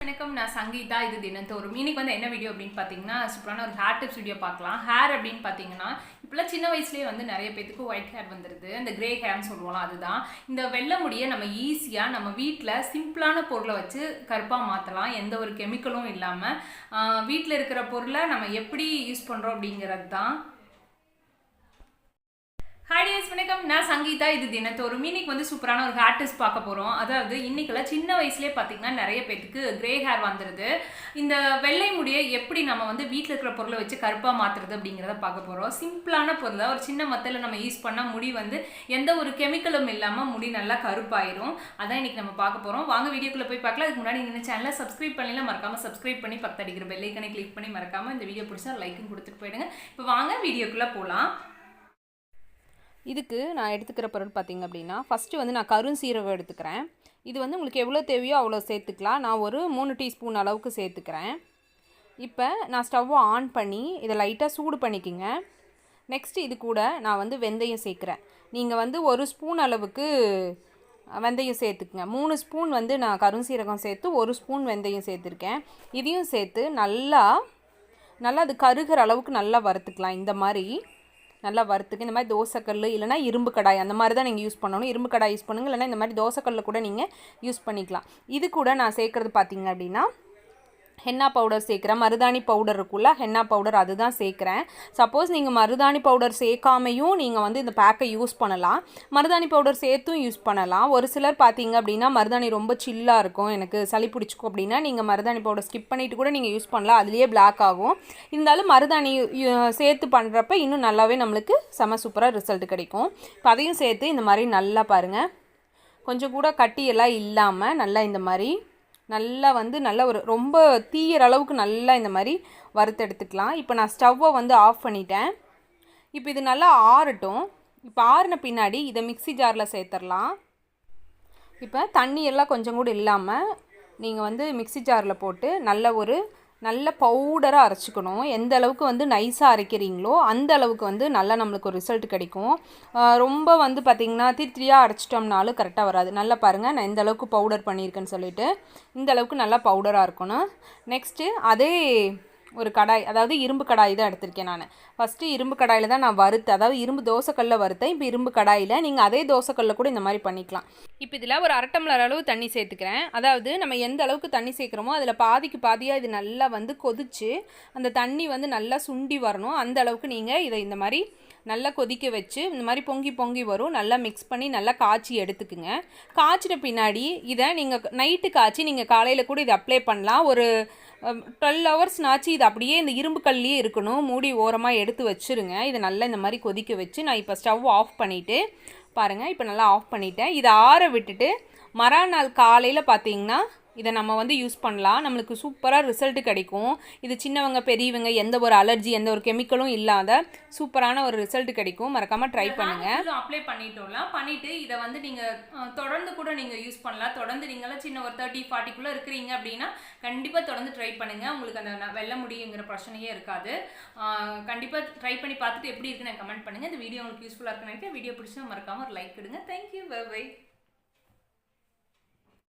வணக்கம் நான் சங்கீதா. இது தினத்தோறும் இன்னைக்கு வந்து என்ன வீடியோ அப்படின்னு பார்த்தீங்கன்னா சூப்பரான ஒரு ஹேர் டிப்ஸ் வீடியோ பார்க்கலாம். ஹேர் அப்படின்னு பார்த்தீங்கன்னா இப்போலாம் சின்ன வயசுலேயே வந்து நிறைய பேத்துக்கு ஒயிட் ஹேர் வந்துடுது இந்த கிரே ஹேர்னு சொல்லுவோம் அதுதான். இந்த வெள்ளை முடியை நம்ம ஈஸியாக நம்ம வீட்டில் சிம்பிளான பொருளை வச்சு கருப்பாக மாற்றலாம் எந்த ஒரு கெமிக்கலும் இல்லாமல் வீட்டில் இருக்கிற பொருளை நம்ம எப்படி யூஸ் பண்ணுறோம் அப்படிங்கிறது தான் ஹாய் டியர்ஸ் வணக்கம். நான் சங்கீதா. இது தினத்தோறும். இன்னைக்கு வந்து சூப்பரான ஒரு ஹேர் பார்க்க போகிறோம் அதாவது இன்னைக்குள்ள சின்ன வயசுலேயே பார்த்தீங்கன்னா நிறைய பேத்துக்கு கிரே ஹேர் வந்துடுது இந்த வெள்ளை முடியை எப்படி நம்ம வந்து வீட்டில் இருக்கிற பொருளை வச்சு கருப்பாக மாற்றுறது அப்படிங்கிறத பார்க்க போகிறோம் சிம்பிளான பொருளை ஒரு சின்ன மத்தில் நம்ம யூஸ் பண்ணால் முடி வந்து எந்த ஒரு கெமிக்கலும் இல்லாமல் முடி நல்லா கருப்பாயிரும். அதான் இன்னைக்கு நம்ம பார்க்க போகிறோம் வாங்க வீடியோக்குள்ளே போய் பார்க்கலாம். அதுக்கு முன்னாடி இந்த சேனலை சப்ஸ்கிரைப் பண்ணலாம் மறக்காமல் சப்ஸ்கிரைப் பண்ணி பக்கத்து அடிக்கிற பெல்லைக்கனை கிளிக் பண்ணி மறக்காமல் இந்த வீடியோ பிடிச்சா லைக்கும் கொடுத்துட்டு போயிடுங்க. இப்போ வாங்க வீடியோக்குள்ளே போகலாம் இதுக்கு நான் எடுத்துக்கிற பொருள் பார்த்திங்க அப்படின்னா ஃபஸ்ட்டு வந்து நான் கருஞ்சீரகம் எடுத்துக்கிறேன். இது வந்து உங்களுக்கு எவ்வளோ தேவையோ அவ்வளோ சேர்த்துக்கலாம். நான் ஒரு மூணு டீஸ்பூன் அளவுக்கு சேர்த்துக்கிறேன். இப்போ நான் ஸ்டவ்வை ஆன் பண்ணி இதை லைட்டாக சூடு பண்ணிக்கோங்க. நெக்ஸ்ட்டு இது கூட நான் வந்து வெந்தயம் சேர்க்குறேன். நீங்கள் வந்து ஒரு ஸ்பூன் அளவுக்கு வெந்தயம் சேர்த்துக்குங்க. மூணு ஸ்பூன் வந்து நான் கருஞ்சீரகம் சேர்த்து ஒரு ஸ்பூன் வெந்தயம் சேர்த்துருக்கேன். இதையும் சேர்த்து நல்லா நல்லா அது கருகிற அளவுக்கு நல்லா வறுத்துக்கலாம். இந்த மாதிரி நல்லா வறுத்துக்கு இந்த மாதிரி தோசைக்கல் இல்லைனா இரும்பு கடாய் அந்த மாதிரி தான் நீங்கள் யூஸ் பண்ணணும். இரும்பு கடாய் யூஸ் பண்ணுங்கள் இல்லைனா இந்த மாதிரி தோசைக்கல்லில் கூட நீங்கள் யூஸ் பண்ணிக்கலாம். இது கூட நான் சேர்க்குறது பார்த்தீங்க அப்படின்னா ஹென்னா பவுடர் சேர்க்குறேன். மருதாணி பவுடர் இருக்குல்ல ஹென்னா பவுடர் அதுதான் சேர்க்குறேன். சப்போஸ் நீங்கள் மருதாணி பவுடர் சேர்க்காமையும் நீங்கள் வந்து இந்த பேக்கை யூஸ் பண்ணலாம். மருதாணி பவுடர் சேர்த்தும் யூஸ் பண்ணலாம். ஒரு சிலர் பார்த்தீங்க அப்படின்னா மருதாணி ரொம்ப சில்லாக இருக்கும். எனக்கு சளி பிடிச்சிக்கும் அப்படின்னா நீங்கள் மருதாணி பவுடர் ஸ்கிப் பண்ணிவிட்டு கூட நீங்கள் யூஸ் பண்ணலாம். அதுலேயே பிளாக் ஆகும். இருந்தாலும் மருதாணி சேர்த்து பண்ணுறப்ப இன்னும் நல்லாவே நம்மளுக்கு செம சூப்பராக ரிசல்ட் கிடைக்கும். இப்போ அதையும் சேர்த்து இந்த மாதிரி நல்லா பாருங்கள் கொஞ்சம் கூட கட்டியெல்லாம் இல்லாமல் நல்லா இந்த மாதிரி நல்லா வந்து நல்லா ஒரு ரொம்ப தீயிற அளவுக்கு நல்லா இந்த மாதிரி வறுத்து எடுத்துக்கலாம். இப்போ நான் ஸ்டவ்வை வந்து ஆஃப் பண்ணிட்டேன். இப்போ இது நல்லா ஆறட்டும். இப்போ ஆறின பின்னாடி இதை மிக்சி ஜாரில் சேர்த்துடலாம் இப்போ தண்ணி எல்லாம் கொஞ்சம் கூட இல்லாமல் நீங்கள் வந்து மிக்சி ஜாரில் போட்டு நல்ல ஒரு நல்ல பவுடராக அரைச்சிக்கணும். எந்த அளவுக்கு வந்து நைஸாக அரைக்கிறீங்களோ அந்த அளவுக்கு வந்து நல்லா நம்மளுக்கு ஒரு ரிசல்ட் கிடைக்கும். ரொம்ப வந்து பார்த்திங்கன்னா தித்திரியாக அரைச்சிட்டோம்னாலும் கரெக்டாக வராது. நல்லா பாருங்கள் நான் எந்தளவுக்கு பவுடர் பண்ணியிருக்கேன்னு சொல்லிட்டு. இந்த அளவுக்கு நல்லா பவுடராக இருக்கணும். நெக்ஸ்ட்டு அதே ஒரு கடாய் அதாவது இரும்பு கடாய் தான் எடுத்திருக்கேன் நான். ஃபஸ்ட்டு இரும்பு கடாயில் தான் நான் வறுத்து அதாவது இரும்பு தோசைக்கல்ல வறுத்தேன். இப்போ இரும்பு கடாயில் நீங்கள் அதே தோசைக்கல்ல கூட இந்த மாதிரி பண்ணிக்கலாம். இப்போ இதில் ஒரு அரை டம்ளர் அளவு தண்ணி சேர்த்துக்கிறேன். அதாவது நம்ம எந்த அளவுக்கு தண்ணி சேர்க்குறோமோ அதில் பாதிக்கு பாதியாக இது நல்லா வந்து கொதிச்சு அந்த தண்ணி வந்து நல்லா சுண்டி வரணும். அந்த அளவுக்கு நீங்கள் இதை இந்த மாதிரி நல்லா கொதிக்க வச்சு இந்த மாதிரி பொங்கி பொங்கி வரும். நல்லா மிக்ஸ் பண்ணி நல்லா காய்ச்சி எடுத்துக்குங்க. காய்ச்சின பின்னாடி இதை நீங்கள் நைட்டு காய்ச்சி நீங்கள் காலையில் கூட இதை அப்ளை பண்ணலாம். ஒரு டுவெல் ஹவர்ஸ்னாச்சு இது அப்படியே இந்த இரும்பு கல்லையே இருக்கணும். மூடி ஓரமாக எடுத்து வச்சுருங்க. இதை நல்லா இந்த மாதிரி கொதிக்க வச்சு நான் இப்போ ஸ்டவ் ஆஃப் பண்ணிவிட்டு பாருங்கள் இப்போ நல்லா ஆஃப் பண்ணிட்டேன். இதை ஆற விட்டுட்டு மறாநாள் காலையில் பார்த்தீங்கன்னா இதை நம்ம வந்து யூஸ் பண்ணலாம். நம்மளுக்கு சூப்பராக ரிசல்ட் கிடைக்கும். இது சின்னவங்க பெரியவங்க எந்த ஒரு அலர்ஜி எந்த ஒரு கெமிக்கலும் இல்லாத சூப்பரான ஒரு ரிசல்ட் கிடைக்கும். மறக்காமல் ட்ரை பண்ணுங்கள் அப்ளை பண்ணிட்டோம்லாம் பண்ணிட்டு இதை வந்து நீங்கள் தொடர்ந்து கூட நீங்கள் யூஸ் பண்ணலாம். தொடர்ந்து நீங்களாம் சின்ன ஒரு தேர்ட்டி ஃபார்ட்டிக்குள்ளே இருக்கிறீங்க அப்படின்னா கண்டிப்பாக தொடர்ந்து ட்ரை பண்ணுங்கள் உங்களுக்கு அந்த வெள்ள முடியுங்கிற பிரச்சனையே இருக்காது. கண்டிப்பாக ட்ரை பண்ணி பார்த்துட்டு எப்படி இருக்குன்னு கமெண்ட் பண்ணுங்கள் இந்த வீடியோ உங்களுக்கு யூஸ்ஃபுல்லாக இருக்குன்னு வீடியோ பிடிச்சா மறக்காமல் ஒரு லைக் கொடுங்க தேங்க்யூ பை